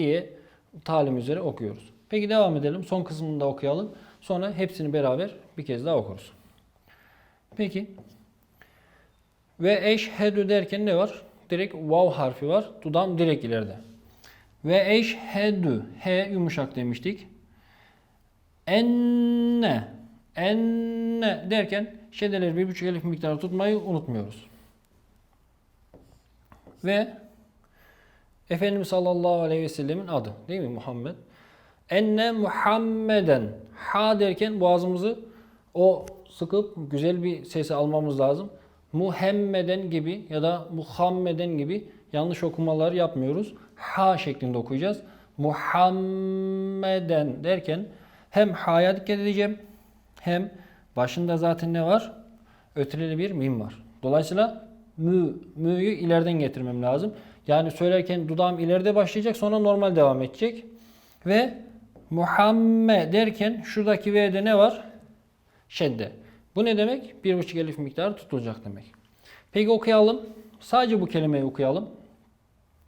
diye talim üzere okuyoruz. Peki devam edelim. Son kısmını da okuyalım. Sonra hepsini beraber bir kez daha okuruz. Peki. Ve eşhedü derken ne var? Direkt vav harfi var. Dudam direkt ileride. Ve eşhedü. H yumuşak demiştik. Enne. Enne derken şedeleri bir buçuk elif miktarı tutmayı unutmuyoruz. Ve Efendimiz sallallahu aleyhi ve sellemin adı değil mi Muhammed? Enne Muhammeden. Ha derken boğazımızı o sıkıp güzel bir sesi almamız lazım. Muhammeden gibi ya da Muhammeden gibi yanlış okumalar yapmıyoruz. Ha şeklinde okuyacağız. Muhammeden derken hem ha'ya dikkat edeceğim hem başında zaten ne var? Ötreli bir mim var. Dolayısıyla mü, mü'yü ileriden getirmem lazım. Yani söylerken dudağım ileride başlayacak sonra normal devam edecek. Ve Muhammed derken şuradaki V'de ne var? Şedde. Bu ne demek? Bir buçuk elif miktarı tutulacak demek. Peki okuyalım. Sadece bu kelimeyi okuyalım.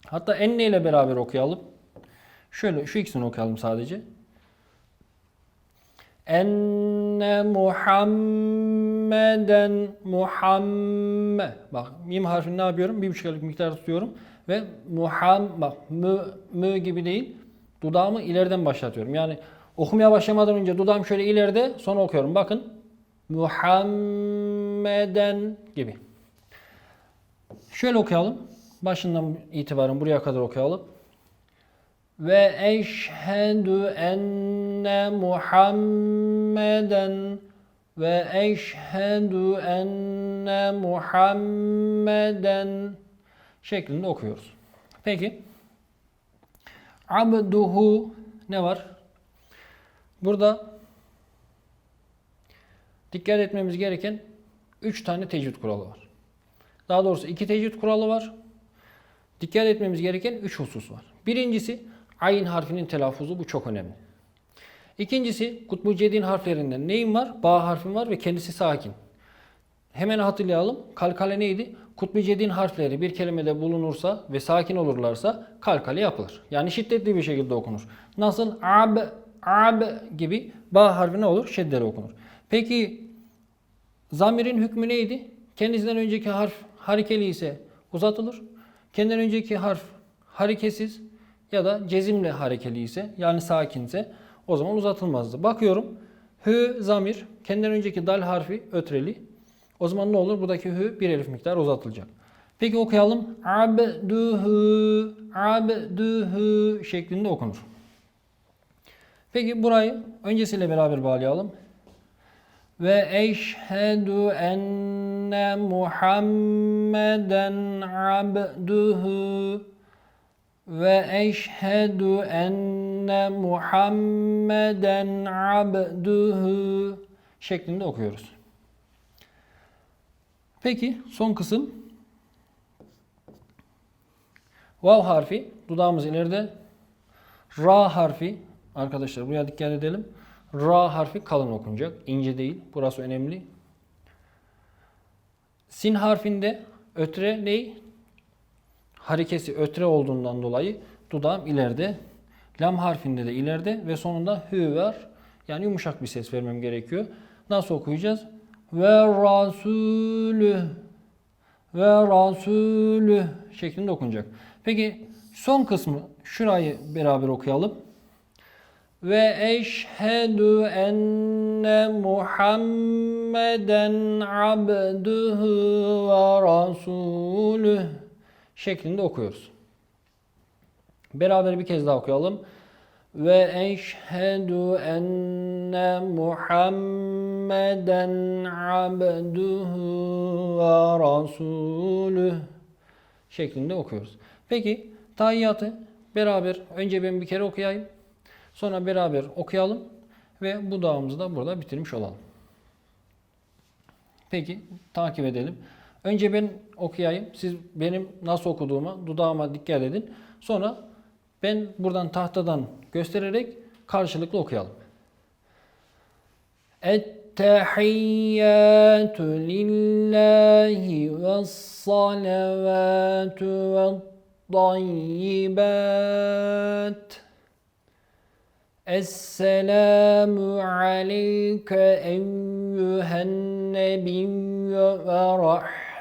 Hatta enne ile beraber okuyalım. Şöyle şu ikisini okuyalım sadece. Enne Muhammeden Muhammed. Bak mim harfini ne yapıyorum? Bir buçuk elif miktar tutuyorum. Ve Muham, bak mü, mü gibi değil. Dudağımı ileriden başlatıyorum. Yani okumaya başlamadan önce dudağım şöyle ileride sonra okuyorum. Bakın. Muhammeden gibi. Şöyle okuyalım. Başından itibaren buraya kadar okuyalım. Ve eşhedü enne Muhammeden ve eşhedü enne Muhammeden şeklinde okuyoruz. Peki abduhu ne var? Burada dikkat etmemiz gereken 3 tane tecvid kuralı var. Daha doğrusu 2 tecvid kuralı var. Dikkat etmemiz gereken 3 husus var. Birincisi ayin harfinin telaffuzu bu çok önemli. İkincisi kutbu cedin harflerinden neyim var? Ba harfim var ve kendisi sakin. Hemen hatırlayalım. Kalkale neydi? Kutbu cedin harfleri bir kelimede bulunursa ve sakin olurlarsa kalkale yapılır. Yani şiddetli bir şekilde okunur. Nasıl? Ab, ab gibi ba harfi ne olur? Şeddeli okunur. Peki zamirin hükmü neydi? Kendisinden önceki harf harekeli ise uzatılır. Kendinden önceki harf hareketsiz ya da cezimle harekeli ise yani sakinse o zaman uzatılmazdı. Bakıyorum hü zamir kendinden önceki dal harfi ötreli. O zaman ne olur? Buradaki hü bir elif miktar uzatılacak. Peki okuyalım. Abduhu, abduhu şeklinde okunur. Peki burayı öncesiyle beraber bağlayalım. Ve eşhedü enne Muhammeden abduhu ve eşhedü enne Muhammeden abduhu şeklinde okuyoruz. Peki son kısım Vav harfi dudağımız ileride. Ra harfi arkadaşlar buraya dikkat edelim. Ra harfi kalın okunacak. ince değil. Burası önemli. Sin harfinde ötre ney? Harekesi ötre olduğundan dolayı dudağım ileride. Lam harfinde de ileride ve sonunda hü var. Yani yumuşak bir ses vermem gerekiyor. Nasıl okuyacağız? Ve rasulü ve rasulü şeklinde okunacak. Peki son kısmı şurayı beraber okuyalım. Ve eşhedü enne Muhammeden abduhu ve rasulü şeklinde okuyoruz. Beraber bir kez daha okuyalım. Ve eşhedü enne Muhammeden abduhu ve rasulü şeklinde okuyoruz. Peki tahiyyatı beraber önce ben bir kere okuyayım. Sonra beraber okuyalım ve bu dağımızı da burada bitirmiş olalım. Peki takip edelim. Önce ben okuyayım. Siz benim nasıl okuduğuma, dudağıma dikkat edin. Sonra ben buradan tahtadan göstererek karşılıklı okuyalım. Ettehiyyatü lillahi ve salavatu ve والطيبات السلام عليك أيها النبي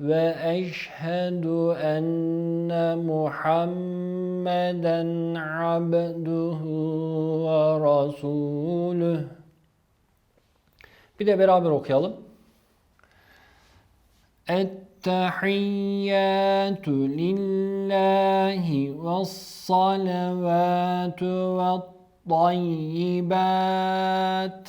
وأشهد أن محمدا عبده ورسوله Bir de beraber okuyalım. التحيات لله والصلوات والطيبات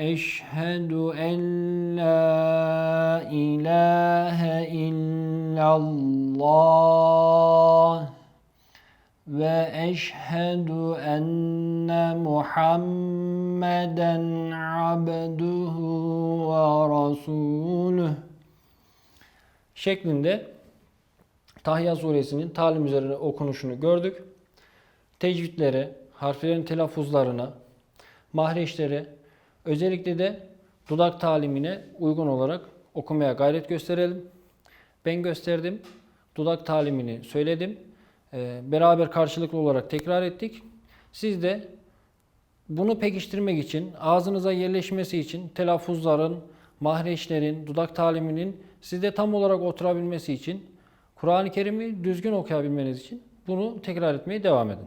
Eşhedü en la ilahe illallah ve eşhedü enne Muhammeden abduhu ve rasuluh şeklinde Tahya suresinin talim üzerine okunuşunu gördük. Tecvidlere, harflerin telaffuzlarına, mahreçlere, özellikle de dudak talimine uygun olarak okumaya gayret gösterelim. Ben gösterdim. Dudak talimini söyledim. Ee, beraber karşılıklı olarak tekrar ettik. Siz de bunu pekiştirmek için, ağzınıza yerleşmesi için telaffuzların, mahreçlerin, dudak taliminin sizde tam olarak oturabilmesi için, Kur'an-ı Kerim'i düzgün okuyabilmeniz için bunu tekrar etmeye devam edin.